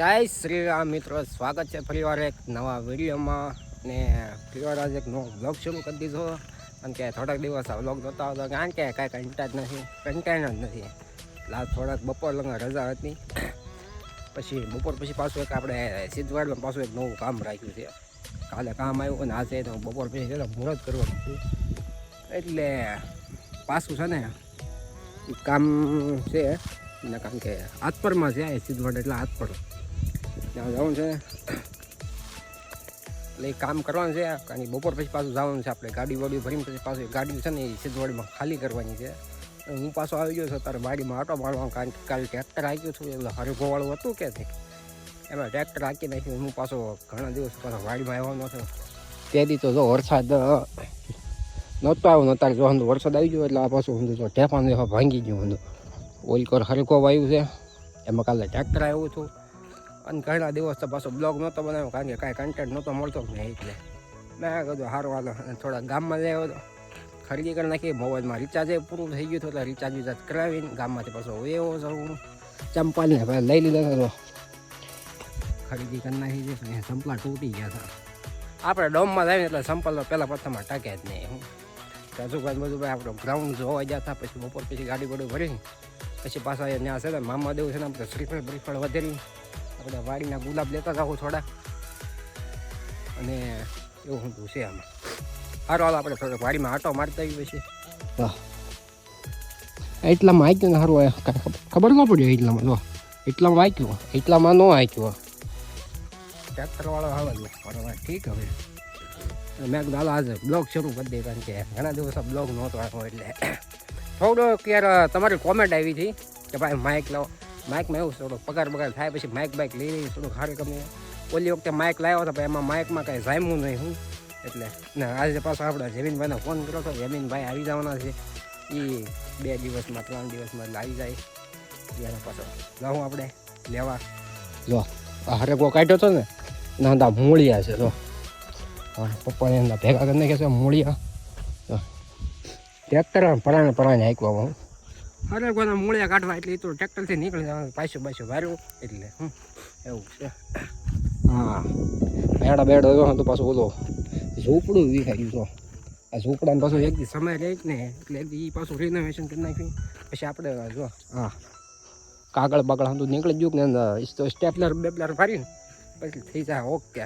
જય શ્રી રામ મિત્રો, સ્વાગત છે ફરીવાર એક નવા વિડીયોમાં. ને ફરીવાર આજે એક નવો બ્લોગ શરૂ કરી દીધો. કારણ કે થોડાક દિવસ આ બ્લોગ જોતા હતો કારણ કે કાંઈ કંટા જ નથી કંટાળ જ નથી. લાસ્ટ થોડાક બપોર લગા રજા હતી. પછી બપોર પછી પાછું એક આપણે સિદ્ધવાડમાં પાછું એક નવું કામ રાખ્યું છે. કાલે કામ આવ્યું અને આજે તો બપોર પછી છે મુહૂર્ત કરવાનું છે. એટલે પાછું છે ને કામ છે. ને કારણ કે આતપરમાં છે સિદ્ધવાડ, એટલે આતપર ત્યાં જવાનું છે. એટલે કામ કરવાનું છે કે બપોર પછી પાછું જવાનું છે આપણે. ગાડી વાડી ભરીને પછી પાછું ગાડી છે ને એ સિદ્ધવાડીમાં ખાલી કરવાની છે. હું પાછો આવી ગયો છું તારે વાડીમાં આટો મારવાનો, કારણ કે કાલે ટ્રેક્ટર આવી ગયું હતું એટલે હરગોવાળું હતું કે એમાં ટ્રેક્ટર હાકી નાખ્યું હું પાછો ઘણા દિવસ પાછો વાડીમાં આવવાનો નહોતો તે દી તો જો વરસાદ નહોતો આવ્યો ને અત્યારે જો વરસાદ આવી ગયો એટલે આ પાછું હું તો દેવા ભાંગી ગયું હું ઓઇલ કોર હરકો વાયું છે. એમાં કાલે ટ્રેક્ટર આવ્યું હતું અને ઘણા દિવસ તો પાછો બ્લોગ નહોતો બનાવ્યો, કારણ કે કાંઈ કન્ટેન્ટ નહોતો મળતો નહીં એટલે. મેં કીધું સારું હાલો, અને થોડા ગામમાં લઈ આવ્યો ખરીદી કરી નાખી, મોબાઈલમાં રિચાર્જ પૂરું થઈ ગયું હતું, એટલે રિચાર્જ વિચાર્જ કરાવીને ગામમાંથી પાછો એવો જવું ચંપાલને ભાઈ લઈ લીધો હતો ખરીદી કરી નાખી છે સંપલા તૂટી ગયા હતા. આપણે ડોમમાં લાવીને એટલે સંપલ પહેલાં પ્રથમમાં ટકે જ નહીં હું. રાજુભાઈ બધું ભાઈ આપણો ગ્રાઉન્ડ જોવા ગયા હતા, પછી બપોર પછી ગાડી બોડી ભરી પછી પાછા ત્યાં છે ને, મામા દેવું છે ને, આપણે શ્રીફળ બ્રીફળ વધેરી આપણે વાડીના ગુલાબ લેતા જાઓ થોડા. અને એવું હું છે આમાં. સારું હાલ આપણે થોડોક વાડીમાં આટો મારતા આવી પછી એટલામાં આંક્યું ને સારું કાંઈ ખબર ન પડી એટલામાં. જો એટલામાં આંક્યું. એટલામાં ન આંક્યું. ટ્રેક્ટરવાળો આવે બરાબર ઠીક હવે. મેં કીધું હાલો આજે બ્લોગ શરૂ કરી દઈએ કારણ કે ઘણા દિવસ બ્લોગ નહોતો આવ્યો એટલે. થોડોક યાર તમારી કોમેન્ટ આવી હતી કે ભાઈ માઇક લાવો. માઇકમાં એવું થોડું પગાર બગાર થાય પછી માઇક બાઇક લઈ લઈ થોડું સારી કંપની ઓલી વખતે માઇક લાવ્યો હતો, પણ એમાં માઇકમાં કાંઈ જામ્યું નહીં હું. એટલે, ને આજે પાછો આપણે જમીનભાઈને ફોન કર્યો હતો, જમીનભાઈ આવી જવાના છે. એ બે દિવસમાં, ત્રણ દિવસમાં લાવી જાય. ત્યારે પાછો જાઉં આપણે, લેવા. જો, આ હરેકો કાઢ્યો હતો ને ના ના મૂળિયા છે, જો. પપ્પાને એમના ભેગા કરીને નાખ્યા છે, મૂળિયા. ટ્રેક્ટર પરાણે પરાણે હાંકવા હું. અરે કોના મૂળિયા કાઢવા એટલે એ તો ટ્રેક્ટરથી નીકળી જવાનું, પાછું પાછું વાર્યું એટલે, હમ, એવું છે. હા, બેડા બેડો જો તો પાછું ઓલો ઝૂંપડું વિખાઈ ગયું તો. આ ઝૂંપડાને પાછું એક દી સમય રહે ને, એટલે એક દી પાછું રિનોવેશન કરી નાખ્યું. પછી આપણે જો હા કાગળ બાગળ હતું નીકળી ગયું ને તો સ્ટેપલર બેપલર ફરીને પછી થઈ જાય, ઓકે.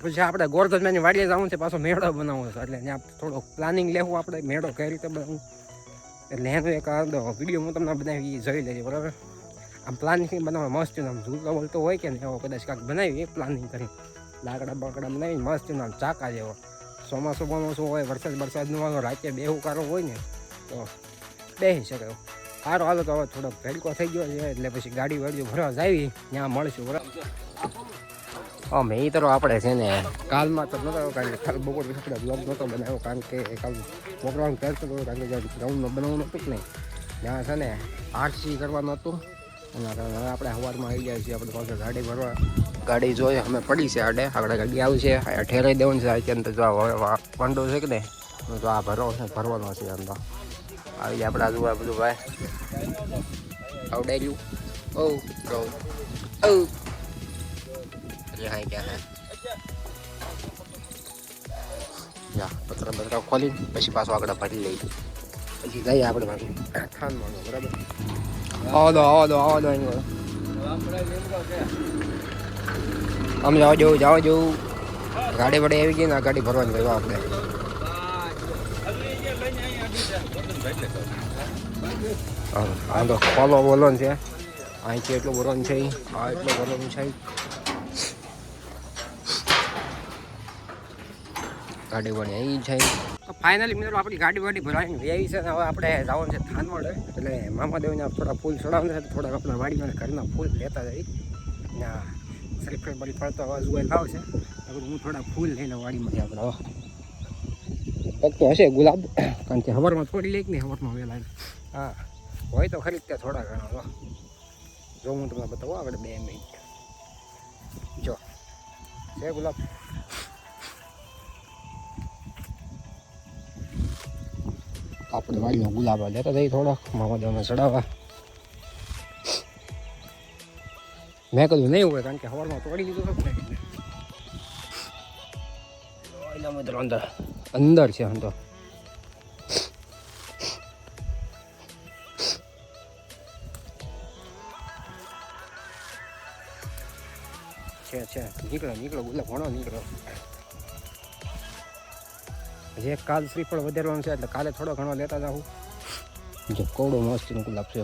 પછી આપણે ગોરધનની વાડીએ જવું છે, પાછો મેળો બનાવવો છે, એટલે ત્યાં થોડોક પ્લાનિંગ લેવું આપણે, મેળો કઈ રીતે બનાવવું? એટલે એનો એક વીડિયો હું તમને બનાવી જોઈ લેજે, બરાબર? આમ પ્લાનિંગ બનાવવા મસ્ત આમ ઝૂલતો બોલતો હોય કે ને એવો કદાચ કાંઈક બનાવી પ્લાનિંગ કરી. લાકડા બાકડા બનાવીને મસ્ત આમ ચાકા જેવો. ચોમાસું બોમાસું હોય, વરસાદ વરસાદનું હોય રાતે બે ઉકારો હોય ને, તો બેસી શકે. સારું હાલો તો હવે થોડોક ભેડકો થઈ ગયો છે, એટલે પછી ગાડી વાડીઓ ભરવા જાવી ત્યાં મળશું, બરાબર? હા મેં એ તરફ આપણે છે ને કાલમાં તો નહોતો કારણ કે કાલ બપોર નહોતો બનાવ્યો કારણ કે કાલ મોકલવાનું ગ્રાઉન્ડમાં બનાવવાનું હતું નહીં, ત્યાં છે ને આરસી કરવાનું હતું. એના હવે આપણે સવારમાં આવી જાય છીએ, આપણે પાસે ગાડી ભરવા. ગાડી જોઈએ અમે પડી છે આડે. આપણે ગાડી આવશે. ઠેરાઈ દેવાનું છે. અત્યંત જો આ વંડો છે કે ને તો આ ભરવો છે, ભરવાનો છે આમ તો. આવી આપણે આજુ આ બધું ભાઈ. આવડાયું ઓ ઓ ઓ. ક્યાં હે યા પતરા બતરા ખોલી પછી પાછું આગળ ભરી લઈ પછી જઈએ આપણે પાછું ખાનવાનું બરાબર આવો દો આવો દો આવો દો અહીં આમ જાઓ જવું જાઓ જવું ગાડી વડે આવી ગઈ ને આ ગાડી ભરવાની ભાઈ આપણે આ તો ખોલો બોલો છે. અહીંથી એટલું ભરવાનું છે. આ એટલું ભરવાનું છે. ગાડી વાડી અહીં છે. ફાઇનલી મિત્રો આપણી ગાડી વાડી ભરાઈને વ્યાવી છે. હવે આપણે જવાનું છે થાનવડ. એટલે મામાદેવને થોડા ફૂલ ચડાવવાના છે. થોડાક આપણા વાડીમાં ઘરના ફૂલ લેતા જઈ. ના શ્રીફળ બરીફળ ફરતો અવાજ હોય લાવ છે હું થોડા ફૂલ લઈને વાડીમાંથી આપણે પગતો પગ હશે ગુલાબ. કારણ કે હવારમાં થોડી લઈ નહીં, હવારમાં વહેલા હા, હોય તો ખરી ત્યાં થોડા ઘણા જો હું તમને બતાવું આગળ બે મિનિટ. જો. છે ગુલાબ? આપણે વાડીનો ગુલાબ લેતા જઈએ થોડોક. મામા ચડાવવા. મેં કીધું નહીં હોય કારણ કે સવારમાં તોડી દીધું એટલે. મિત્રો અંદર. અંદર છે તો છે છે. નીકળો નીકળો. ગુલાબ ઘણો નીકળો. એક કાલ શ્રીફળ વધારવાનું છે, એટલે કાલે થોડો ઘણો લેતા જાઉં. જો કોવડો મસ્તીનો ગુલાબ છે.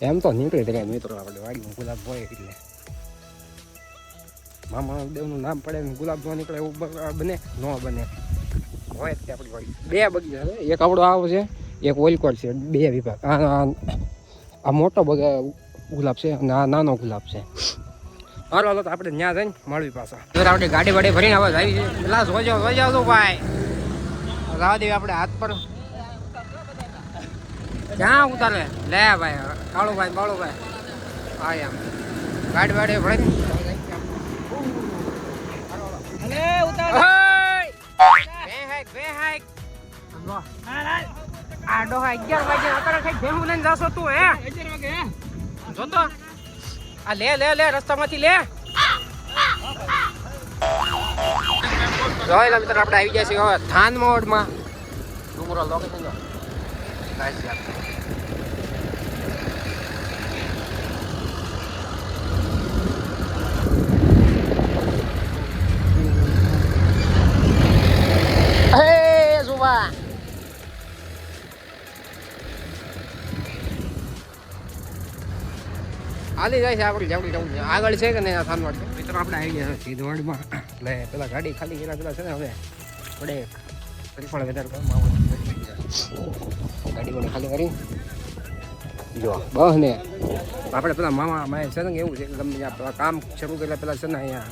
એમ તો નીકળી જાય મિત્રો આપણે વાડીમાં ગુલાબ હોય એટલે. મામા દેવનું નામ પડે ને ગુલાબ ન નીકળે એવું બને, ન બને. હોય જ આપણી બે બગીચા છે. એક આપણો આવો છે, એક ઓઇલકોટ છે, બે વિભાગ. આ મોટો બગા ગુલાબ છે અને આ નાનો ગુલાબ છે. હાલો હાલો તો આપણે ત્યાં જઈને મળવી પાછા. જો આપણે ગાડી વાડી ભરીને આવાજ આવી છે. પેલા સોજો સોજો તો ભાઈ. રાહ દેવી આપણે હાથ પર. ક્યાં ઉતારે? લે ભાઈ કાળુભાઈ બાળુભાઈ. હા એમ. ગાડી વાડી ભરીને. આ ડોહા અગિયાર વાગે અત્યારે કઈ ભેહું લઈને જાશો તું હે? જોતો. આ લે લે લે, રસ્તામાંથી લે. જોયેલા મિત્રો, આપણે આવી ગયા છીએ હવે થાન મોડમાં. ડુંગરો લોકેશન જો. હાલી જાય છે આપણે જાવડી જવું આગળ છે કે નહીં થાનવાડ છે? મિત્રો આપણે આવી ગયા છે સીધવાડમાં. એટલે પેલા ગાડી ખાલી કર્યા પેલા છે ને હવે આપણે શ્રીફળ વધારે મામા ગાડી મને ખાલી કરી. જો બસ ને. આપણે પેલા મામા માય છે ને એવું છે કે ગમે પેલા કામ શરૂ કર્યા પેલા છે ને અહીંયા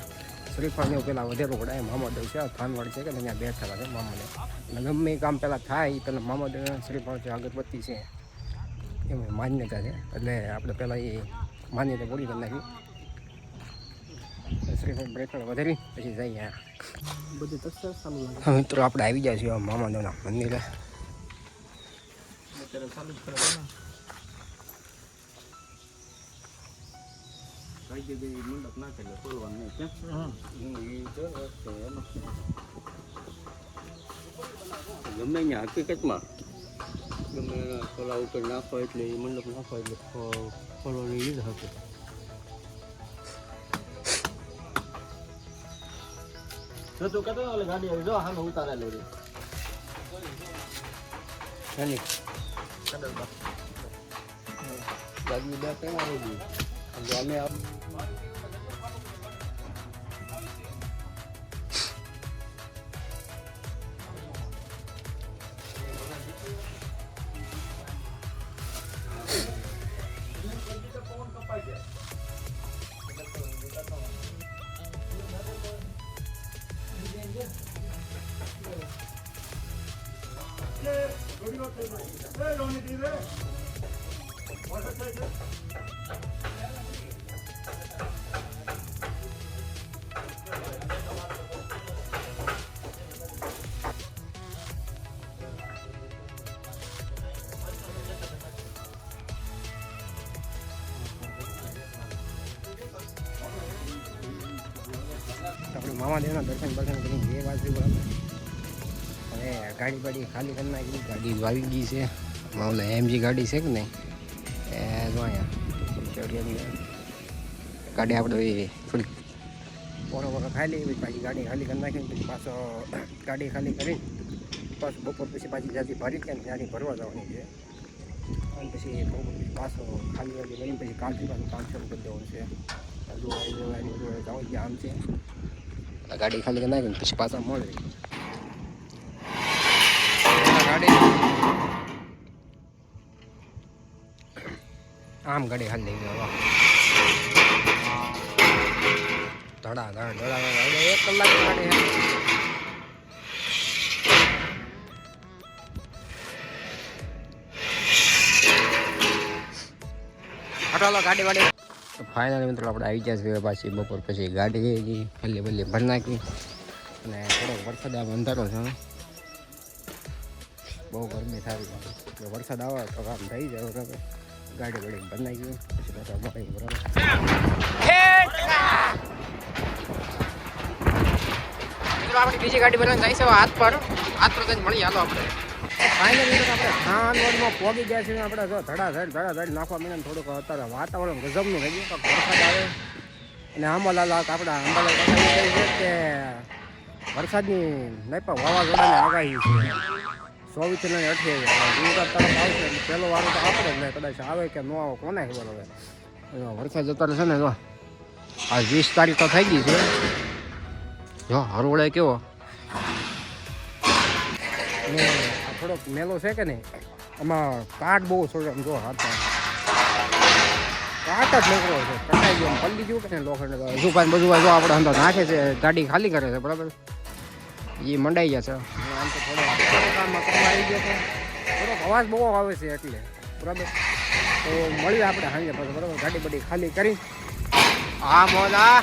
શ્રીફળ ને પેલા વધારે પડાય મામા દળ છે થાનવાડ છે કે અહીંયા બેઠેલા છે મામાને. અને ગમે કામ પેલા થાય પેલા મામા દળ શ્રીફળ છે અગરબત્તી છે. એમ માન્યતા છે. એટલે આપણે પહેલાં એ માન્યતા પૂરી કરી નાખી શ્રીફળ બ્રેકર વધારી પછી જઈએ બધી તસ્સર ચાલુ લાગે હા મિત્રો આપણે આવી જાય છીએ મામા દેવના મંદિરે અત્યારે ચાલુ જ કરે છે ને કઈ જગ્યાએ મંડપ નાખે એટલે ખોલવાનું નહીં કેમ ગમે અહીંયા હકીકતમાં ગમે ખોલા ઉપર નાખો એટલે એ મંડપ નાખો એટલે ખોલવાની રીત હતી તું કહેતો ઓલે ગાડી આવી જો હામે ઉતારેલું છે એની ગાડી બે કેમ આવી ગઈ અમે આ- આપણે મામા દેવના દર્શન બર્શન કરીને બે બાજુ બરાબર. હવે ગાડી બાડી ખાલી કરી નાખી. ગાડી વાવી ગઈ છે. મામલા એમજી ગાડી છે કે નહીં? એ જો અહીંયા. ગાડી આપણે એ થોડીક પોરો ખાઈ લઈએ પછી ગાડી ખાલી કરી નાખીને પછી પાછો ગાડી ખાલી કરીને પાછું બપોર પછી પાછી જ્યાંથી ભરી કે ત્યાંથી ભરવા જવાની છે. અને પછી પાછો ખાલી વાળી લઈને પછી કાલથી પાછું કામ શરૂ કરી દેવાનું છે. હજુ જવું ત્યાં આમ છે. ગાડી ખાલી કરી નાખીને પછી પાછા મળે. ગાડી આમ ગાડી ખાલી લઈ ગયો ધડા ધડા ધડા ધડા એક કલાક ગાડી છે હટાલો ગાડી મિત્રો આપણે આવી ગયા છીએ પાછી બપોર પછી ગાડી ગઈ હલ્લી બલ્લી ભરી નાખી અને થોડોક વરસાદ આમ અંધારો છે બહુ ગરમી થાય વરસાદ આવે તો કામ થઈ જાય, બરાબર. ગાડી બડી બનાવી ગયું પછી પાછા મળી બરાબર બીજી ગાડી બનાવીને છે હાથ પર હાથ પર જઈને મળી હાલો આપણે ફાઇનલી આપણે ગયા છીએ આપણે જો ધડાધડ નાખવા મળે થોડુંક અત્યારે વાતાવરણ ગજબનું થઈ ગયું વરસાદ આવે અને આંબાલાલ આપણા આંબાલાલ છે કે વરસાદની નહીં પણ વાવાઝોડાની આગાહી છે ચોવીસ ને અઠ્યાવીસ ગુજરાત તરફ વારો તો આપણે જ નહીં, કદાચ આવે કે ન આવે, કોને ખબર હવે? વરસાદ અત્યારે છે ને, જો, આ વીસ તારીખ તો થઈ ગઈ છે. જો, હરોળે કેવો? થોડોક મેલો છે કે નહીં? આમાં કાટ બહુ એમ જો, હાથ. કાટ જ નીકળો છે, કટાઈ ગયો ગયું કે લોખંડ? હજુ પાછું બધું જો આપણે અંદર નાખે છે, ગાડી ખાલી કરે છે, બરાબર? એ મંડાઈ ગયા છે. આમ તો થોડો કામમાં કરવા આવી ગયો છે. થોડોક અવાજ બહુ આવે છે એટલે. બરાબર? તો મળીએ આપણે હાંગે પાછું, બરાબર? ગાડી બડી ખાલી કરી. હા, મોલા.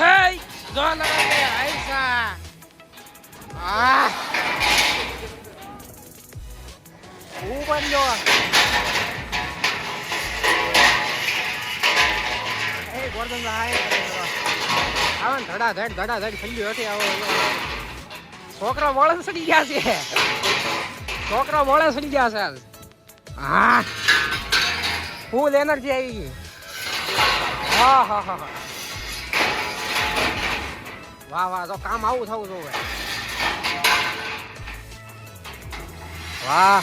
હે જો આઈસા આ હું બનજો એ ગોરધન હાય. આવે ધડા ધડ ધડા ધડ ઠંડી હટી આવો. છોકરા વળે સડી ગયા છે. છોકરા વળે સડી ગયા છે. હા. ફૂલ એનર્જી આવી ગઈ. હા હા હા વાહ વાહ તો કામ આવું થવું જોવે. વાહ.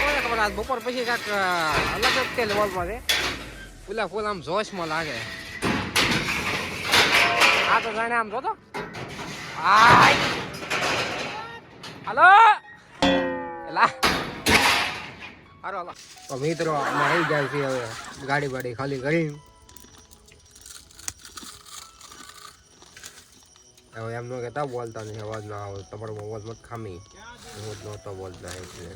કોને ખબર આજ બપોર પછી કાંઈક અલગ જ તે લેવલમાં છે. ફૂલા ફૂલ આમ જોશમાં લાગે. આ તો જાણે આમ જોતો. આય હાલો એલા હારો હાલો તો મિત્રો અમે આવી જાય છે હવે ગાડી બાડી ખાલી કરી. હવે એમ ન કહેતા બોલતા નહીં અવાજ ના આવે. તમારો અવાજ મત ખામી. હું જ નહોતો બોલતા એટલે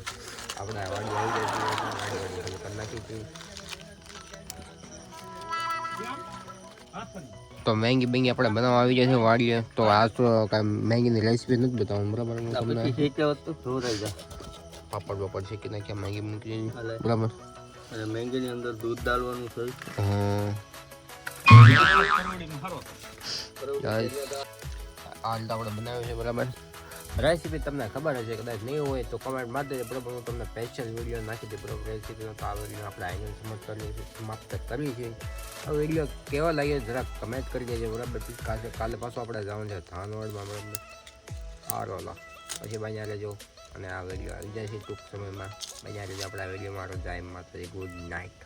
આપણે અવાજ આવી જાય છે ગાડી બાડી ખાલી કરી નાખી હતી. તો મેંગી બેંગી આપણે બનાવવા આવી જાય છે વાડીએ તો આ તો કાંઈ મેંગીની રેસીપી નથી બતાવવાનું બરાબર? હું તમને પાપડ બાપડ શેકી નાખ્યા મેંગી મૂકી દીધી. બરાબર? અને મેંગીની અંદર દૂધ ડાલવાનું છે. Guys. આ આપણે બનાવ્યું છે બરાબર? રેસીપી તમને ખબર હશે, કદાચ નહીં હોય તો કમેન્ટ માર દેજો બરાબર, હું તમને સ્પેશિયલ વીડિયો નાખી દઉં. બરાબર રેસીપીનો તો આ વીડિયો આપણે આઈને સમાપ્ત કરી સમાપ્ત કરવી છે આ વીડિયો કેવો લાગ્યો જરાક કમેન્ટ કરી દેજો. બરાબર કાલે કાલે પાછું આપણે જવાનું છે ધાનવડમાં, બરાબર. સારો, લો. પછી બન્યા લેજો અને આ વીડિયો આવી જાય છે ટૂંક સમયમાં. બન્યા લેજો આપણે આ વીડિયો મારો જાય માતા ગુડ નાઇટ